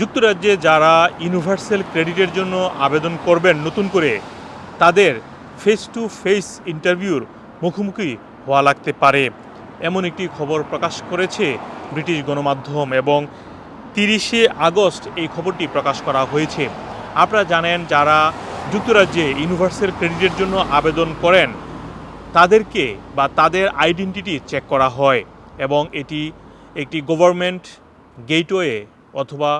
যুক্তরাজ্যে যারা ইউনিভার্সাল ক্রেডিটের জন্য আবেদন করবেন নতুন করে, তাদের ফেস টু ফেস ইন্টারভিউর মুখোমুখি হওয়া লাগতে পারে। এমন একটি খবর প্রকাশ করেছে ব্রিটিশ গণমাধ্যম এবং তিরিশে আগস্ট এই খবরটি প্রকাশ করা হয়েছে। আপনারা জানেন, যারা যুক্তরাজ্যে ইউনিভার্সাল ক্রেডিটের জন্য আবেদন করেন, তাদেরকে বা তাদের আইডেন্টিটি চেক করা হয় এবং এটি একটি গভর্নমেন্ট গেটওয়ে অথবা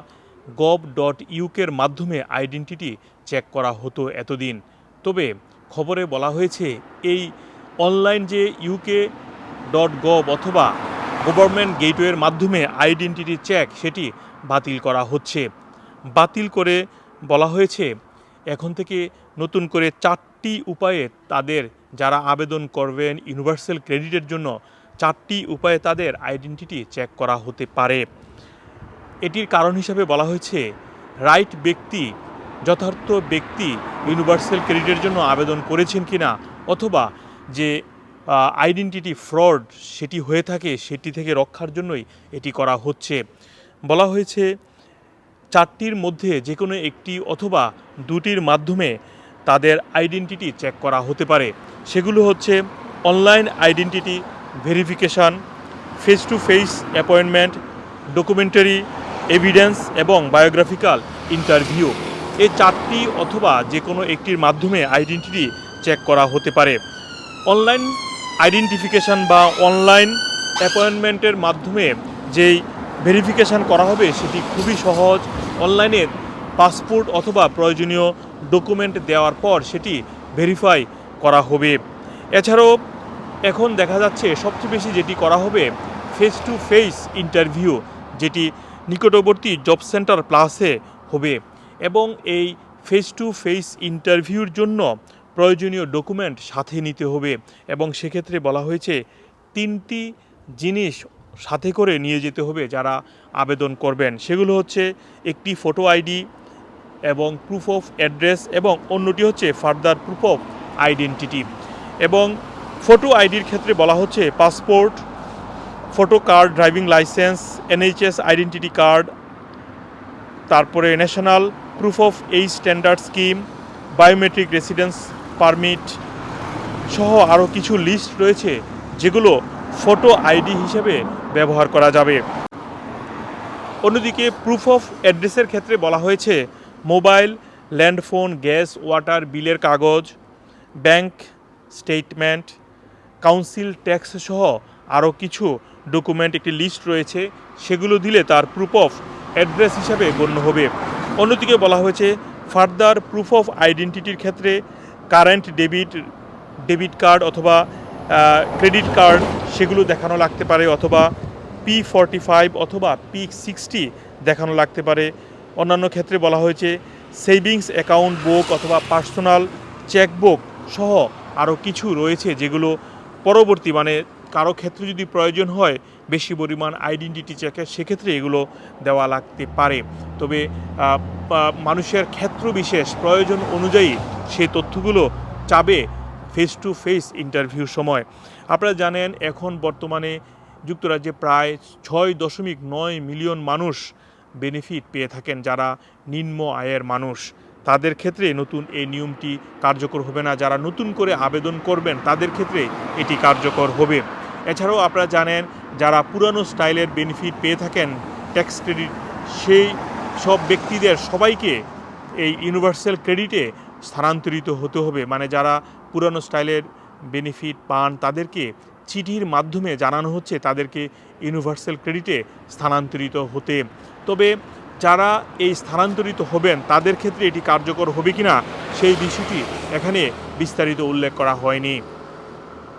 গভ ডট ইউকের মাধ্যমে আইডেন্টিটি চেক করা হতো এতদিন। তবে খবরে বলা হয়েছে, এই অনলাইন যে ইউকে ডট গভ অথবা গভর্নমেন্ট গেটওয়ের মাধ্যমে আইডেন্টিটি চেক সেটি বাতিল করা হচ্ছে। বাতিল করে বলা হয়েছে, এখন থেকে নতুন করে চারটি উপায়ে তাদের যারা আবেদন করবেন ইউনিভার্সাল ক্রেডিটের জন্য, চারটি উপায়ে তাদের আইডেন্টিটি চেক করা হতে পারে। এটির কারণ হিসাবে বলা হয়েছে, রাইট ব্যক্তি, যথার্থ ব্যক্তি ইউনিভার্সাল ক্রেডিটের জন্য আবেদন করেছেন কিনা অথবা যে আইডেন্টিটি ফ্রড সেটি হয়ে থাকে, সেটি থেকে রক্ষার জন্যই এটি করা হচ্ছে। বলা হয়েছে, চারটির মধ্যে যে কোনো একটি অথবা দুটির মাধ্যমে তাদের আইডেন্টিটি চেক করা হতে পারে। সেগুলো হচ্ছে, online identity verification, face to face appointment, documentary evidence এবং বায়োগ্রাফিক্যাল ইন্টারভিউ এই চারটি অথবা যে কোনো একটির মাধ্যমে আইডেন্টিটি চেক করা হতে পারে। অনলাইন আইডেন্টিফিকেশান বা অনলাইন অ্যাপয়েন্টমেন্টের মাধ্যমে যেই ভেরিফিকেশান করা হবে, সেটি খুবই সহজ। অনলাইনে পাসপোর্ট অথবা প্রয়োজনীয় ডকুমেন্ট দেওয়ার পর সেটি ভেরিফাই করা হবে। এছাড়াও এখন দেখা যাচ্ছে সবচেয়ে বেশি যেটি করা হবে ফেস টু ফেস ইন্টারভিউ যেটি নিকটবর্তী জব সেন্টার প্লাসে হবে এবং এই ফেস টু ফেস ইন্টারভিউর জন্য প্রয়োজনীয় ডকুমেন্ট সাথে নিতে হবে এবং সেক্ষেত্রে বলা হয়েছে তিনটি জিনিস সাথে করে নিয়ে যেতে হবে যারা আবেদন করবেন। সেগুলো হচ্ছে একটি ফটো আইডি এবং প্রুফ অফ অ্যাড্রেস এবং অন্যটি হচ্ছে ফার্দার প্রুফ অফ আইডেন্টিটি এবং ফটো আইডির ক্ষেত্রে বলা হচ্ছে passport photo card driving licence NHS identity card তারপরে ন্যাশনাল প্রুফ অফ এই standard scheme biometric residence permit সহ আরও কিছু লিস্ট রয়েছে, যেগুলো ফটো আইডি হিসেবে ব্যবহার করা যাবে। অন্যদিকে প্রুফ অফ অ্যাড্রেসের ক্ষেত্রে বলা হয়েছে মোবাইল ল্যান্ডফোন গ্যাস ওয়াটার বিলের কাগজ ব্যাংক স্টেটমেন্ট কাউন্সিল ট্যাক্স সহ আরও কিছু ডকুমেন্ট, একটি লিস্ট রয়েছে, সেগুলো দিলে তার প্রুফ অফ অ্যাড্রেস হিসাবে গণ্য হবে। অন্যদিকে বলা হয়েছে ফার্দার প্রুফ অফ আইডেন্টিটির ক্ষেত্রে কারেন্ট ডেবিট ডেবিট কার্ড অথবা ক্রেডিট কার্ড সেগুলো দেখানো লাগতে পারে, অথবা পি ফর্টি ফাইভ অথবা পি সিক্সটি দেখানো লাগতে পারে। অন্যান্য ক্ষেত্রে বলা হয়েছে সেভিংস অ্যাকাউন্ট বুক অথবা পার্সোনাল চেকবুক সহ আরও কিছু রয়েছে যেগুলো পরবর্তী মানে কারও ক্ষেত্রে যদি প্রয়োজন হয়, বেশি পরিমাণ আইডেন্টিটি চেকের সেক্ষেত্রে এগুলো দেওয়া লাগতে পারে। তবে মানুষের ক্ষেত্র বিশেষ প্রয়োজন অনুযায়ী সেই তথ্যগুলো চাবে ফেস টু ফেস ইন্টারভিউ সময়। আপনারা জানেন, এখন বর্তমানে যুক্তরাজ্যে প্রায় ছয় দশমিক নয় মিলিয়ন মানুষ বেনিফিট পেয়ে থাকেন যারা নিম্ন আয়ের মানুষ। তাদের ক্ষেত্রে নতুন এই নিয়মটি কার্যকর হবে না। যারা নতুন করে আবেদন করবেন, তাদের ক্ষেত্রে এটি কার্যকর হবে। এছাড়াও আপনারা জানেন, যারা পুরানো স্টাইলের বেনিফিট পেয়ে থাকেন ট্যাক্স ক্রেডিট সেই সব ব্যক্তিদের সবাইকে এই ইউনিভার্সাল ক্রেডিটে স্থানান্তরিত হতে হবে। মানে যারা পুরানো স্টাইলের বেনিফিট পান, তাদেরকে চিঠির মাধ্যমে জানানো হচ্ছে, তাদেরকে ইউনিভার্সাল ক্রেডিটে স্থানান্তরিত হতে। তবে যারা এই স্থানান্তরিত হবেন, তাদের ক্ষেত্রে এটি কার্যকর হবে কিনা, সেই বিষয়টি এখানে বিস্তারিত উল্লেখ করা হয়নি।